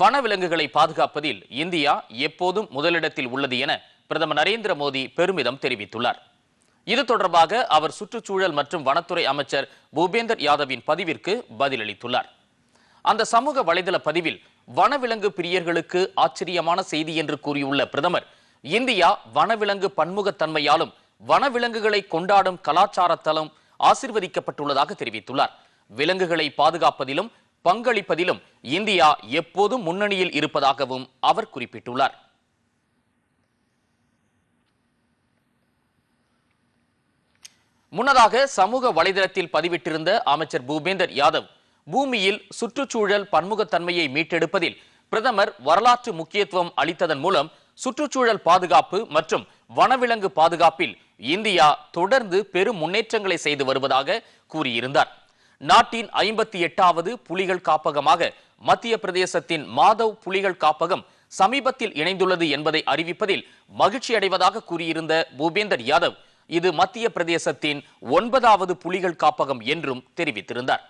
வனவிலங்குகளை பாதுகாப்பதில் இந்தியா எப்போதும் முதலிடத்தில் உள்ளது என பிரதமர் நரேந்திர மோடி பெருமிதம் தெரிவித்துள்ளார். இது தொடர்பாக அவர் சுற்றுச்சூழல் மற்றும் வனத்துறை அமைச்சர் பூபேந்தர் யாதவின் பதிவிற்கு பதிலளித்துள்ளார். அந்த சமூக வலைதள பதிவில் வனவிலங்கு பிரியர்களுக்கு ஆச்சரியமான செய்தி என்று கூறியுள்ள பிரதமர் இந்தியா வனவிலங்கு பன்முகத்தன்மையாலும் வனவிலங்குகளை கொண்டாடும் கலாச்சாரத்தாலும் ஆசிர்வதிக்கப்பட்டுள்ளதாக தெரிவித்துள்ளார். விலங்குகளை பாதுகாப்பதிலும் பங்களிப்பதிலும் இந்தியா எப்போதும் முன்னணியில் இருப்பதாகவும் அவர் குறிப்பிட்டுள்ளார். முன்னதாக சமூக வலைதளத்தில் பதிவிட்டிருந்த அமைச்சர் பூபேந்தர் யாதவ் பூமியில் சுற்றுச்சூழல் பன்முகத்தன்மையை மீட்டெடுப்பதில் பிரதமர் வரலாற்று முக்கியத்துவம் அளித்ததன் மூலம் சுற்றுச்சூழல் பாதுகாப்பு மற்றும் வனவிலங்கு பாதுகாப்பில் இந்தியா தொடர்ந்து பெரும் முன்னேற்றங்களை செய்து வருவதாக கூறியிருந்தார். நாட்டின் ஐம்பத்தி எட்டாவது புலிகள் காப்பகமாக மத்திய பிரதேசத்தின் மாதவ் புலிகள் காப்பகம் சமீபத்தில் இணைந்துள்ளது என்பதை அறிவிப்பதில் மகிழ்ச்சி அடைவதாக கூறியிருந்த பூபேந்தர் யாதவ் இது மத்திய பிரதேசத்தின் ஒன்பதாவது புலிகள் காப்பகம் என்றும் தெரிவித்திருந்தார்.